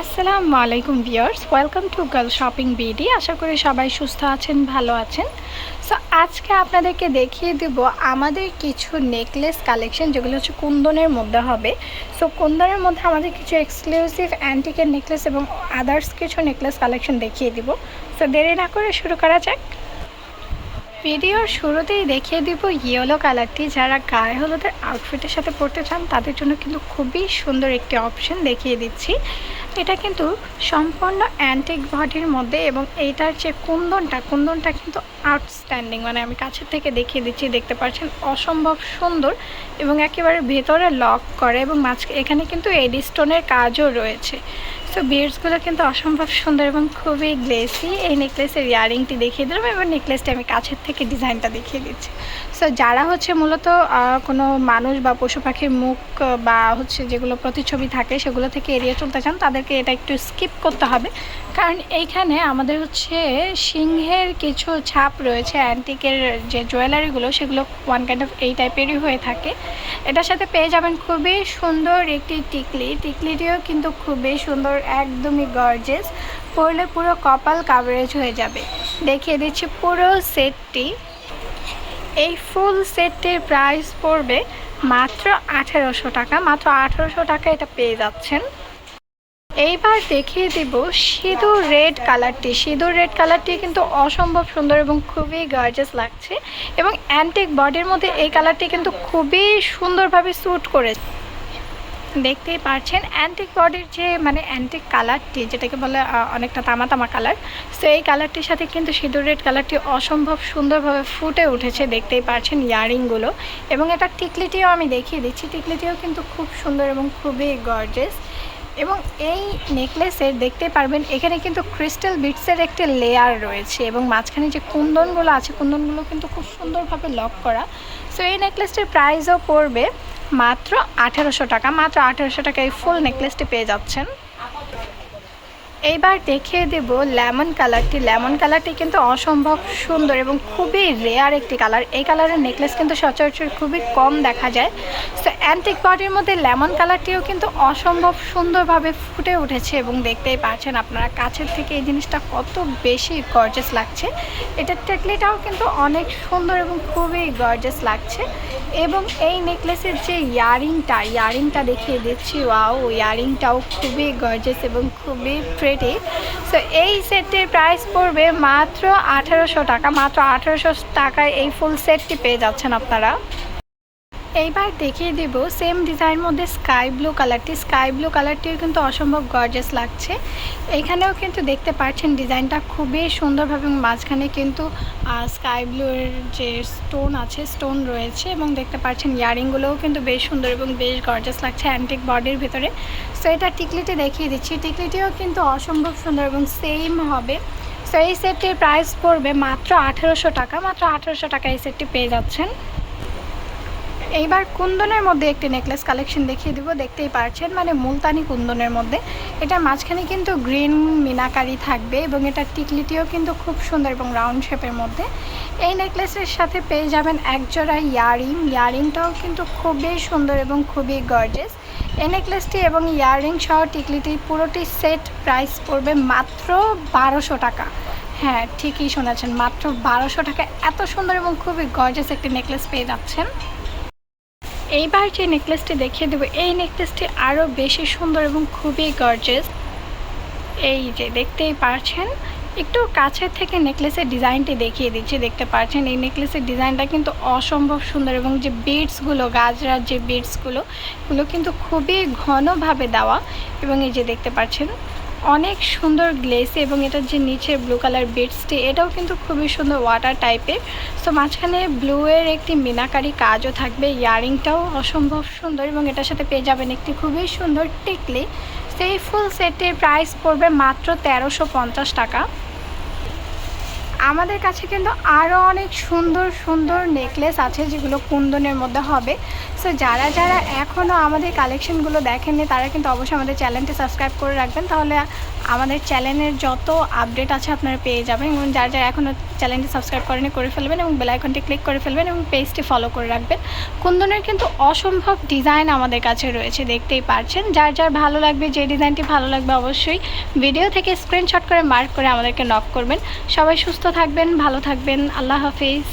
আসসালামু আলাইকুম viewers, welcome to girl shopping BD. আশা করি সবাই সুস্থ আছেন, ভালো আছেন। সো আজকে আপনাদেরকে দেখিয়ে দেব আমাদের কিছু নেকলেস কালেকশন যেগুলো হচ্ছে কুন্দনের মধ্যে হবে। সো কুন্দনের মধ্যে আমাদের কিছু এক্সক্লুসিভ অ্যান্টিকের নেকলেস এবং আদার্স কিছু নেকলেস কালেকশন দেখিয়ে দিব। সো দেরি না করে শুরু করা যাক। ভিডিওর শুরুতেই দেখিয়ে দিব ইয়েলো কালারটি যারা গায়ে হলুদের আউটফিটের সাথে পরতে চান, তাদের জন্য কিন্তু খুবই সুন্দর একটি অপশন দেখিয়ে দিচ্ছি। এটা কিন্তু সম্পূর্ণ অ্যান্টিক বডির মধ্যে এবং এইটার যে কুন্দনটা কুন্দনটা কিন্তু আউটস্ট্যান্ডিং মানে আমি কাছের থেকে দেখিয়ে দিচ্ছি, দেখতে পাচ্ছেন, অসম্ভব সুন্দর এবং একেবারে ভেতরে লক করে এবং মাঝ, এখানে কিন্তু এডিস্টোনের কাজও রয়েছে। সো বিয়ার্সগুলো কিন্তু অসম্ভব সুন্দর এবং খুবই গ্লেসি এই নেকলেসের ইয়ারিংটি দেখিয়ে দিলাম এবং নেকলেসটি আমি কাছের থেকে ডিজাইনটা দেখিয়ে দিচ্ছি। সো যারা হচ্ছে মূলত কোনো মানুষ বা পশু পাখির মুখ বা হচ্ছে যেগুলো প্রতিচ্ছবি থাকে, সেগুলো থেকে এড়িয়ে চলতে চান, তাদেরকে এটা একটু স্কিপ করতে হবে। কারণ এইখানে আমাদের হচ্ছে সিংহের কিছু ছাপ রয়েছে অ্যান্টিকের যে জুয়েলারিগুলো সেগুলো ওয়ান কাইন্ড অফ এই টাইপেরই হয়ে থাকে। এটার সাথে পেয়ে যাবেন খুবই সুন্দর একটি টিকলি। টিকলিটিও কিন্তু খুবই সুন্দর একদমই গর্জেস পরলে পুরো কপাল কাভারেজ হয়ে যাবে। দেখিয়ে দিচ্ছি পুরো সেটটি এই ফুল সেটটির প্রাইস পড়বে মাত্র আঠেরোশো টাকা। মাত্র আঠেরোশো টাকা এটা পেয়ে যাচ্ছেন। এইবার দেখিয়ে দিব সিঁদুর রেড কালারটি সিঁদুর রেড কালারটি কিন্তু অসম্ভব সুন্দর এবং খুবই গার্জাস লাগছে। এবং অ্যান্টিক বডির মধ্যে এই কালারটি কিন্তু খুবই সুন্দরভাবে স্যুট করেছে। দেখতেই পারছেন অ্যান্টিক বডির যে মানে অ্যান্টিক কালারটি যেটাকে বলে অনেকটা তামা তামা কালার সো এই কালারটির সাথে কিন্তু সিঁদুর রেড কালারটি অসম্ভব সুন্দরভাবে ফুটে উঠেছে, দেখতেই পারছেন ইয়ারিংগুলো এবং এটা টিকলিটিও আমি দেখিয়ে দিচ্ছি, টিকলিটিও কিন্তু খুব সুন্দর এবং খুবই গর্জেস এবং এই নেকলেসের দেখতে পারবেন, এখানে কিন্তু ক্রিস্টাল বিটসের একটি লেয়ার রয়েছে এবং মাঝখানে যে কুন্দনগুলো আছে, কুন্দনগুলো কিন্তু খুব সুন্দরভাবে লক করা। সো এই নেকলেসটির প্রাইসও পড়বে মাত্র আঠেরোশো টাকা। মাত্র আঠেরোশো টাকা এই ফুল নেকলেসটি পেয়ে যাচ্ছেন। এইবার দেখিয়ে দেব লেমন কালারটি। লেমন কালারটি কিন্তু অসম্ভব সুন্দর এবং খুবই রেয়ার একটি কালার। এই কালারের নেকলেস কিন্তু সচরাচর খুবই কম দেখা যায়। তো অ্যান্টিক বডির মধ্যে লেমন কালারটিও কিন্তু অসম্ভব সুন্দরভাবে ফুটে উঠেছে এবং দেখতেই পাচ্ছেন আপনারা কাছের থেকে এই জিনিসটা কত বেশি গর্জেস লাগছে। এটার টেকলিটাও কিন্তু অনেক সুন্দর এবং খুবই গর্জেস লাগছে। এবং এই নেকলেসের যে ইয়ারিংটা ইয়ারিংটা দেখিয়ে দিচ্ছি, ওয়াও, ইয়ারিংটাও খুবই গর্জেস এবং খুবই প্রেটি সো এই সেটটির প্রাইস পড়বে মাত্র আঠেরোশো টাকা। মাত্র আঠেরোশো টাকায় এই ফুল সেটটি পেয়ে যাচ্ছেন আপনারা। এইবার দেখিয়ে দিব সেম ডিজাইন মধ্যে স্কাই ব্লু কালারটি স্কাই ব্লু কালারটিও কিন্তু অসম্ভব গর্জাস লাগছে। এখানেও কিন্তু দেখতে পাচ্ছেন ডিজাইনটা খুবই সুন্দরভাবে মাঝখানে কিন্তু স্কাই ব্লুর যে স্টোন আছে স্টোন রয়েছে এবং দেখতে পাচ্ছেন ইয়ারিংগুলোও কিন্তু বেশ সুন্দর এবং বেশ গর্জাস লাগছে অ্যান্টিক বডির ভিতরে। সো এটা টিকলিটি দেখিয়ে দিচ্ছি। টিকলিটিও কিন্তু অসম্ভব সুন্দর এবং সেম হবে। সো এই সেটটির প্রাইস পড়বে মাত্র আঠেরোশো টাকা। মাত্র আঠেরোশো টাকা এই সেটটি পেয়ে যাচ্ছেন। এইবার কুন্দনের মধ্যে একটি নেকলেস কালেকশন দেখিয়ে দিব। দেখতেই পারছেন মানে মুলতানি কুন্দনের মধ্যে। এটা মাঝখানে কিন্তু গ্রিন মিনাকারি থাকবে এবং এটা টিকলিটিও কিন্তু খুব সুন্দর এবং রাউন্ড শেপের মধ্যে। এই নেকলেসের সাথে পেয়ে যাবেন একজোড়া ইয়ারিং। ইয়ারিংটাও কিন্তু খুবই সুন্দর এবং খুবই গর্জেস এই নেকলেসটি এবং ইয়াররিং সহ টিকলিটি পুরোটি সেট প্রাইস পড়বে মাত্র বারোশো টাকা। হ্যাঁ ঠিকই শুনেছেন, মাত্র বারোশো টাকা এত সুন্দর এবং খুবই গর্জেস একটি নেকলেস পেয়ে যাচ্ছেন। এইবার যে নেকলেসটি দেখিয়ে দেবো, এই নেকলেসটি আরও বেশি সুন্দর এবং খুবই গর্জেস এই যে দেখতেই পারছেন, একটু কাছের থেকে নেকলেসের ডিজাইনটি দেখিয়ে দিচ্ছি, দেখতে পাচ্ছেন এই নেকলেসের ডিজাইনটা কিন্তু অসম্ভব সুন্দর এবং যে বিডসগুলো গাজরার যে বিডসগুলো এগুলো কিন্তু খুবই ঘনভাবে দেওয়া এবং এই যে দেখতে পাচ্ছেন অনেক সুন্দর গ্লেসি এবং এটার যে নিচের ব্লু কালার বেডসটি এটাও কিন্তু খুবই সুন্দর ওয়াটার টাইপের সো মাঝখানে ব্লুয়ের একটি মিনাকারি কাজও থাকবে। ইয়ারিংটাও অসম্ভব সুন্দর এবং এটার সাথে পেয়ে যাবেন একটি খুবই সুন্দর টিকলি। সেই ফুল সেটের প্রাইস পড়বে মাত্র তেরোশো টাকা। আমাদের কাছে কিন্তু আরও অনেক সুন্দর সুন্দর নেকলেস আছে যেগুলো কুন্দনের মধ্যে হবে। সো যারা যারা এখনও আমাদের কালেকশনগুলো দেখেননি, তারা কিন্তু অবশ্যই আমাদের চ্যানেলটি সাবস্ক্রাইব করে রাখবেন। তাহলে আমাদের চ্যানেলের যত আপডেট আছে আপনারা পেয়ে যাবেন এবং যার যারা এখনও চ্যানেলটি সাবস্ক্রাইব করেনি করে ফেলবেন এবং বেলাইকনটি ক্লিক করে ফেলবেন এবং পেজটি ফলো করে রাখবেন। কুন্দনের কিন্তু অসম্ভব ডিজাইন আমাদের কাছে রয়েছে, দেখতেই পারছেন। যার যার ভালো লাগবে, যে ডিজাইনটি ভালো লাগবে অবশ্যই ভিডিও থেকে স্ক্রিনশট করে মার্ক করে আমাদেরকে নক করবেন। সবাই সুস্থ থাকবেন, ভালো থাকবেন। আল্লাহ হাফিজ।